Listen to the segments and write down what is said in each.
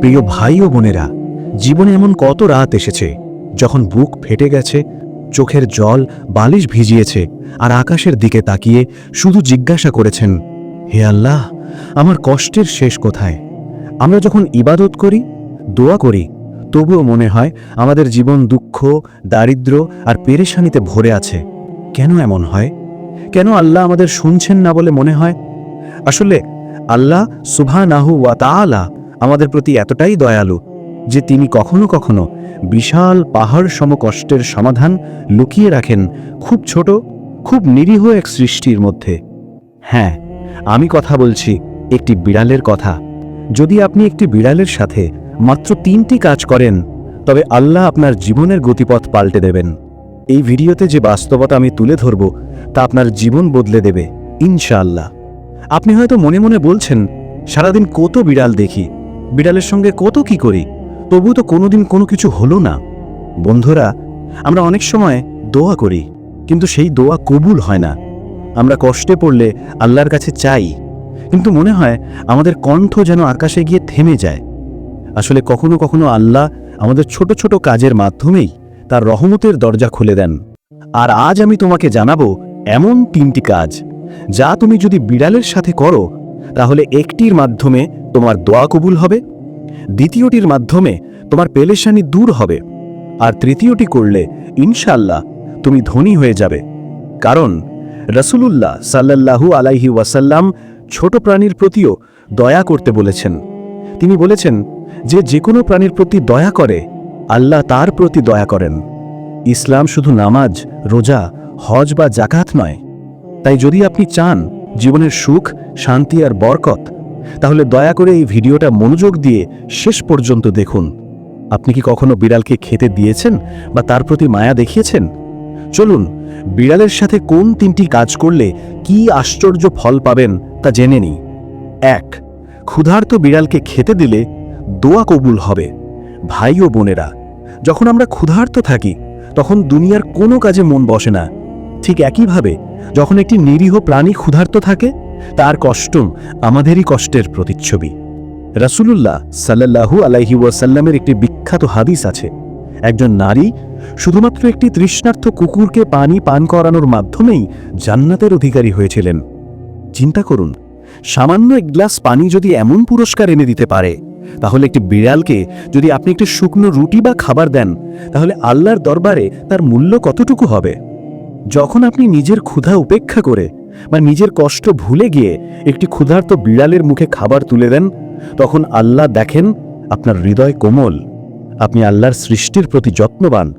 প্রিয় ভাই ও বোনেরা, জীবনে এমন কত রাত এসেছে, যখন বুক ফেটে গেছে, চোখের জল বালিশ ভিজিয়েছে, আর আকাশের দিকে তাকিয়ে শুধু জিজ্ঞাসা করেছেন, হে আল্লাহ, আমার কষ্টের শেষ কোথায়? আমরা যখন ইবাদত করি, দোয়া করি, তবুও মনে হয় আমাদের জীবন দুঃখ দারিদ্র্য আর পেরেশানিতে ভরে আছে। কেন এমন হয়? কেন আল্লাহ আমাদের শুনছেন না বলে মনে হয়? আসলে আল্লাহ সুবহানাহু ওয়া তাআলা আমাদের প্রতি এতটাই দয়ালু যে তিনি কখনো কখনো বিশাল পাহাড় সম কষ্টের সমাধান লুকিয়ে রাখেন খুব ছোট, খুব নিরীহ এক সৃষ্টির মধ্যে। হ্যাঁ আমি কথা বলছি একটি বিড়ালের কথা। যদি আপনি একটি বিড়ালের সাথে মাত্র তিনটি কাজ করেন, তবে আল্লাহ আপনার জীবনের গতিপথ পাল্টে দেবেন। এই ভিডিওতে যে বাস্তবতা আমি তুলে ধরব, তা আপনার জীবন বদলে দেবে, ইনশাআল্লাহ। আপনি হয়তো মনে মনে বলছেন, সারাদিন কত বিড়াল দেখি, বিড়ালের সঙ্গে কত কি করি তবু তো কোনোদিন কোনো কিছু হলো না। বন্ধুরা, আমরা অনেক সময় দোয়া করি, কিন্তু সেই দোয়া কবুল হয় না। আমরা কষ্টে পড়লে আল্লাহর কাছে চাই, কিন্তু মনে হয় আমাদের কণ্ঠ যেন আকাশে গিয়ে থেমে যায়। আসলে কখনো কখনো আল্লাহ আমাদের ছোট ছোট কাজের মাধ্যমেই তার রহমতের দরজা খুলে দেন। আর আজ আমি তোমাকে জানাব এমন তিনটি কাজ যা তুমি যদি বিড়ালের সাথে করো, তাহলে একটির মাধ্যমে তোমার দোয়া কবুল হবে, দ্বিতীয়টির মাধ্যমে তোমার পেলেশানি দূর হবে, আর তৃতীয়টি করলে ইনশাল্লাহ তুমি ধনী হয়ে যাবে। কারণ রসুলুল্লাহ সাল্লাল্লাহু আলাইহি ওয়াসাল্লাম ছোট প্রাণীর প্রতিও দয়া করতে বলেছেন। তিনি বলেছেন, যে যে কোনো প্রাণীর প্রতি দয়া করে, আল্লাহ তার প্রতি দয়া করেন। ইসলাম শুধু নামাজ, রোজা, হজ বা জাকাত নয় তাই যদি আপনি চান জীবনের সুখ, শান্তি আর বরকত, তাহলে দয়া করে এই ভিডিওটা মনোযোগ দিয়ে শেষ পর্যন্ত দেখুন। আপনি কি কখনো বিড়ালকে খেতে দিয়েছেন বা তার প্রতি মায়া দেখিয়েছেন? চলুন, বিড়ালের সাথে কোন তিনটি কাজ করলে কি আশ্চর্য ফল পাবেন তা জেনে নিই। এক, ক্ষুধার্ত বিড়ালকে খেতে দিলে দোয়া কবুল হবে, ভাই ও বোনেরা। যখন আমরা ক্ষুধার্ত থাকি, তখন দুনিয়ার কোনো কাজে মন বসে না। ঠিক একইভাবে যখন একটি নিরীহ প্রাণী ক্ষুধার্ত থাকে, তার কষ্ট আমাদেরই কষ্টের প্রতিচ্ছবি। রাসূলুল্লাহ সাল্লাল্লাহু আলাইহি ওয়াসাল্লামের একটি বিখ্যাত হাদিস আছে। একজন নারী শুধুমাত্র একটি তৃষ্ণার্থ কুকুরকে পানি পান করানোর মাধ্যমেই জান্নাতের অধিকারী হয়েছিলেন। চিন্তা করুন, সামান্য এক গ্লাস পানি যদি এমন পুরস্কার এনে দিতে পারে, তাহলে একটি বিড়ালকে যদি আপনি একটি শুকনো রুটি বা খাবার দেন, তাহলে আল্লাহর দরবারে তার মূল্য কতটুকু হবে? যখন আপনি নিজের ক্ষুধা উপেক্ষা করে বা নিজের কষ্ট ভুলে গিয়ে একটি ক্ষুধার্ত বিড়ালের মুখে খাবার তুলে দেন, তখন আল্লাহ দেখেন আপনার হৃদয় কোমল। আপনি আল্লাহর সৃষ্টির প্রতি যত্নবান।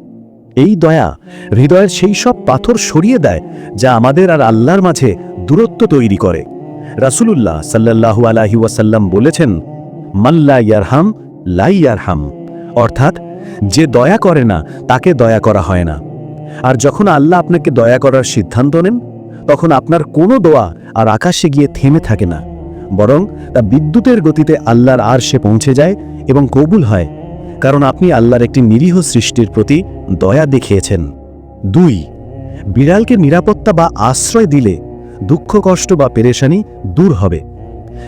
এই দয়া হৃদয়ের সেই সব পাথর সরিয়ে দেয় যা আমাদের আর আল্লাহর মাঝে দূরত্ব তৈরি করে। রাসূলুল্লাহ সাল্লাল্লাহু আলাইহি ওয়াসাল্লাম বলেছেন মাল্লা ইয়ারহাম, লাই ইয়ারহাম। অর্থাৎ, যে দয়া করে না, তাকে দয়া করা হয় না। আর যখন আল্লাহ আপনাকে দয়া করার সিদ্ধান্ত নেন, তখন আপনার কোনো দোয়া আর আকাশে গিয়ে থেমে থাকে না, বরং তা বিদ্যুতের গতিতে আল্লাহর আর সে পৌঁছে যায় এবং কবুল হয়, কারণ আপনি আল্লাহর একটি নিরীহ সৃষ্টির প্রতি দয়া দেখিয়েছেন। দুই, বিড়ালকে নিরাপত্তা বা আশ্রয় দিলে দুঃখ, কষ্ট বা পেরেশানি দূর হবে।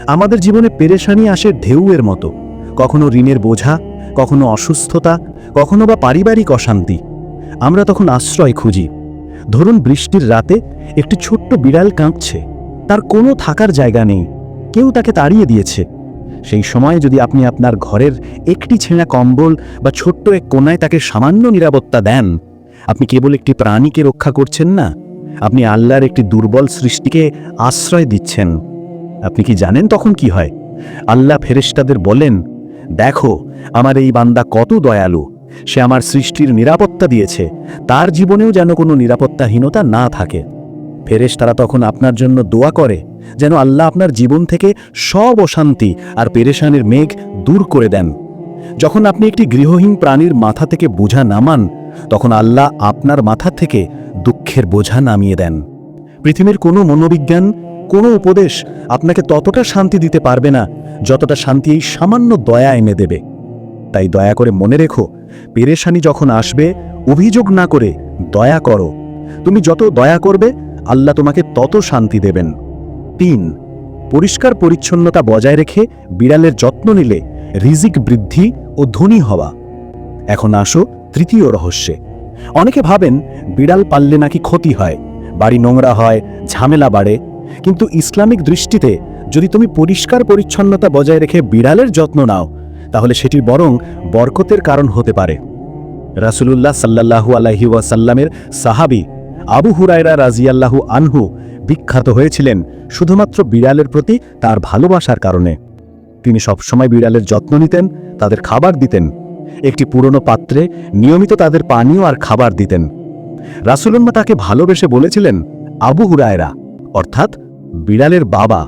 আমাদের জীবনে পেরেশানি আসে ঢেউয়ের মতো, কখনো ঋণের বোঝা, কখনো অসুস্থতা, কখনো বা পারিবারিক অশান্তি। আমরা তখন আশ্রয় খুঁজি। ধরুন বৃষ্টির রাতে একটি ছোট্ট বিড়াল কাঁপছে। তার কোনো থাকার জায়গা নেই। কেউ তাকে তাড়িয়ে দিয়েছে। সেই সময় যদি আপনি আপনার ঘরের একটি ছেঁড়া কম্বল বা ছোট্ট এক কোনায় তাকে সামান্য নিরাপত্তা দেন, আপনি কেবল একটি প্রাণীকে রক্ষা করছেন না, আপনি আল্লাহর একটি দুর্বল সৃষ্টিকে আশ্রয় দিচ্ছেন। আপনি কি জানেন তখন কি হয়? আল্লাহ ফেরেশতাদের বলেন, দেখো, আমার এই বান্দা কত দয়ালু। সে আমার সৃষ্টির নিরাপত্তা দিয়েছে। তার জীবনেও যেন কোনো নিরাপত্তাহীনতা না থাকে। ফেরেশ তারা তখন আপনার জন্য দোয়া করে, যেন আল্লাহ আপনার জীবন থেকে সব অশান্তি আর পেরেশানের মেঘ দূর করে দেন। যখন আপনি একটি গৃহহীন প্রাণীর মাথা থেকে বোঝা নামান তখন আল্লাহ আপনার মাথা থেকে দুঃখের বোঝা নামিয়ে দেন। পৃথিবীর কোনো মনোবিজ্ঞান, কোনো উপদেশ আপনাকে ততটা শান্তি দিতে পারবে না, যতটা শান্তি এই সামান্য দয়া এনে দেবে। তাই দয়া করে মনে রেখো পেরেশানি যখন আসবে, অভিযোগ না করে দয়া করো। তুমি যত দয়া করবে, আল্লাহ তোমাকে তত শান্তি দেবেন। তিন, পরিষ্কার পরিচ্ছন্নতা বজায় রেখে বিড়ালের যত্ন নিলে রিজিক বৃদ্ধি ও ধনী হওয়া। এখন আসো তৃতীয় রহস্যে। অনেকে ভাবেন বিড়াল পাললে নাকি ক্ষতি হয়, বাড়ি নোংরা হয়, ঝামেলা বাড়ে। কিন্তু ইসলামিক দৃষ্টিতে যদি তুমি পরিষ্কার পরিচ্ছন্নতা বজায় রেখে বিড়ালের যত্ন নাও তাহলে সেটি বরং বরকতের কারণ হতে পারে। রাসূলুল্লাহ সাল্লাল্লাহু আলাইহি ওয়াসাল্লামের সাহাবী আবু হুরায়রা রাজিয়াল্লাহু আনহু বিখ্যাত হয়েছিলেন শুধুমাত্র বিড়ালের প্রতি তার ভালোবাসার কারণে। তিনি সবসময় বিড়ালের যত্ন নিতেন, তাদের খাবার দিতেন। একটি পুরনো পাত্রে নিয়মিত তাদের পানীয় আর খাবার দিতেন। রাসুলম্মা তাকে ভালোবেসে বলেছিলেন আবু হুরায়রা, অর্থাৎ বিড়ালের বাবা।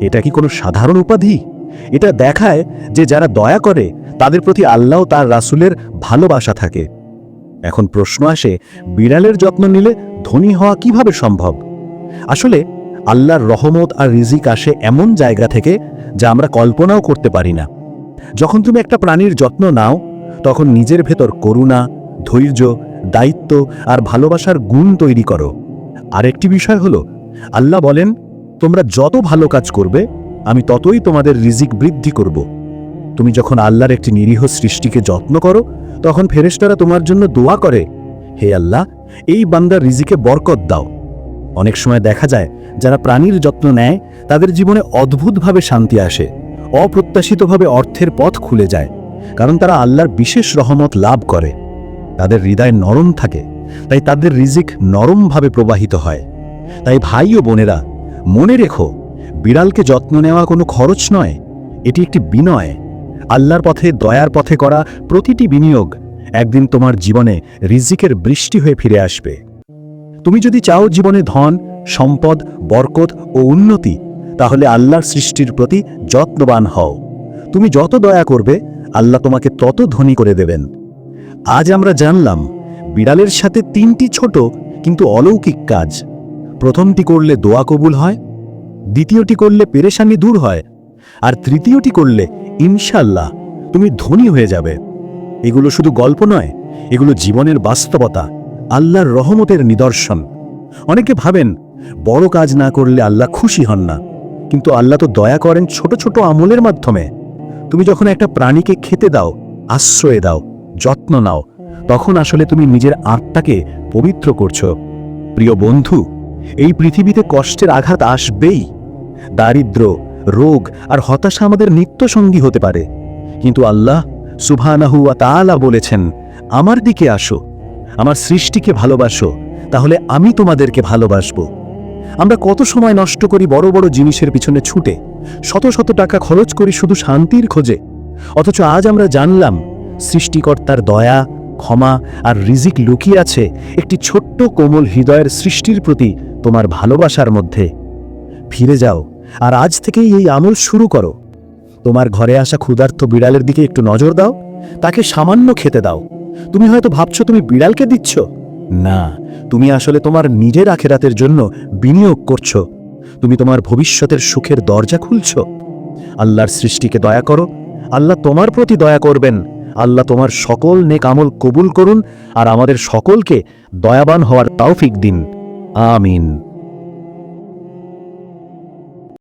এটা কি কোনো সাধারণ উপাধি? এটা দেখায় যে যারা দয়া করে, তাদের প্রতি আল্লাহ তার রাসুলের ভালোবাসা থাকে। এখন প্রশ্ন আসে, বিড়ালের যত্ন নিলে ধনী হওয়া কীভাবে সম্ভব? আসলে, আল্লাহর রহমত আর রিজিক আসে এমন জায়গা থেকে যা আমরা কল্পনাও করতে পারি না। যখন তুমি একটা প্রাণীর যত্ন নাও, তখন নিজের ভেতর করুণা, ধৈর্য, দায়িত্ব আর ভালোবাসার গুণ তৈরি করো। আরেকটি বিষয় হলো, আল্লাহ বলেন, তোমরা যত ভালো কাজ করবে আমি ততই তোমাদের রিজিক বৃদ্ধি করব। তুমি যখন আল্লাহর একটি নিরীহ সৃষ্টিকে যত্ন করো, তখন ফেরেশতারা তোমার জন্য দোয়া করে, হে আল্লাহ, এই বান্দার রিজিকে বরকত দাও। অনেক সময় দেখা যায়, যারা প্রাণীর যত্ন নেয়, তাদের জীবনে অদ্ভুতভাবে শান্তি আসে, অপ্রত্যাশিতভাবে অর্থের পথ খুলে যায়, কারণ তারা আল্লাহর বিশেষ রহমত লাভ করে। তাদের হৃদয় নরম থাকে, তাই তাদের রিজিক নরমভাবে প্রবাহিত হয়। তাই ভাই ও বোনেরা, মনে রেখো বিড়ালকে যত্ন নেওয়া কোনো খরচ নয়। এটি একটি বিনয়। আল্লাহর পথে, দয়ার পথে করা প্রতিটি বিনিয়োগ একদিন তোমার জীবনে রিজিকের বৃষ্টি হয়ে ফিরে আসবে। তুমি যদি চাও জীবনে ধন, সম্পদ, বরকত ও উন্নতি, তাহলে আল্লাহর সৃষ্টির প্রতি যত্নবান হও। তুমি যত দয়া করবে, আল্লাহ তোমাকে তত ধনী করে দেবেন। আজ আমরা জানলাম, বিড়ালের সাথে তিনটি ছোট কিন্তু অলৌকিক কাজ। প্রথমটি করলে দোয়া কবুল হয় দ্বিতীয়টি করলে পেরেশানি দূর হয়, আর তৃতীয়টি করলে ইনশাল্লাহ তুমি ধনী হয়ে যাবে। এগুলো শুধু গল্প নয়, এগুলো জীবনের বাস্তবতা, আল্লাহর রহমতের নিদর্শন। অনেকে ভাবেন, বড় কাজ না করলে আল্লাহ খুশি হন না, কিন্তু আল্লাহ তো দয়া করেন ছোট ছোট আমলের মাধ্যমে। তুমি যখন একটা প্রাণীকে খেতে দাও, আশ্রয় দাও, যত্ন নাও, তখন আসলে তুমি নিজের আত্মাকে পবিত্র করছ। প্রিয় বন্ধু, এই পৃথিবীতে কষ্টের আঘাত আসবেই। দারিদ্র, রোগ আর হতাশা আমাদের নিত্য সঙ্গী হতে পারে। কিন্তু আল্লাহ সুবহানাহু ওয়া বলেছেন, আমার দিকে আসো, আমার সৃষ্টিকে ভালোবাসো, তাহলে আমি তোমাদেরকে ভালোবাসবো। আমরা কত সময় নষ্ট করি বড় বড় জিনিসের পিছনে ছুটে, শত শত টাকা খরচ করি শুধু শান্তির খোঁজে। অথচ আজ আমরা জানলাম, সৃষ্টিকর্তার দয়া, ক্ষমা আর রিজিক লুকিয়ে আছে একটি ছোট্ট কোমল হৃদয়ের সৃষ্টির প্রতি তোমার ভালোবাসার মধ্যে। ফিরে যাও, আর আজ থেকেই এই আমল শুরু করো। তোমার ঘরে আসা ক্ষুধার্ত বিড়ালের দিকে একটু নজর দাও, তাকে সামান্য খেতে দাও। তুমি হয়তো ভাবছ তুমি বিড়ালকে দিচ্ছ। না, তুমি আসলে তোমার নিজের আখেরাতের জন্য বিনিয়োগ করছ। তুমি তোমার ভবিষ্যতের সুখের দরজা খুলছ। আল্লাহর সৃষ্টিকে দয়া করো। আল্লাহ তোমার প্রতি দয়া করবেন। আল্লাহ তোমার সকল নেক আমল কবুল করুন, আর আমাদের সকলকে দয়াবান হওয়ার তাওফিক দিন। আমিন।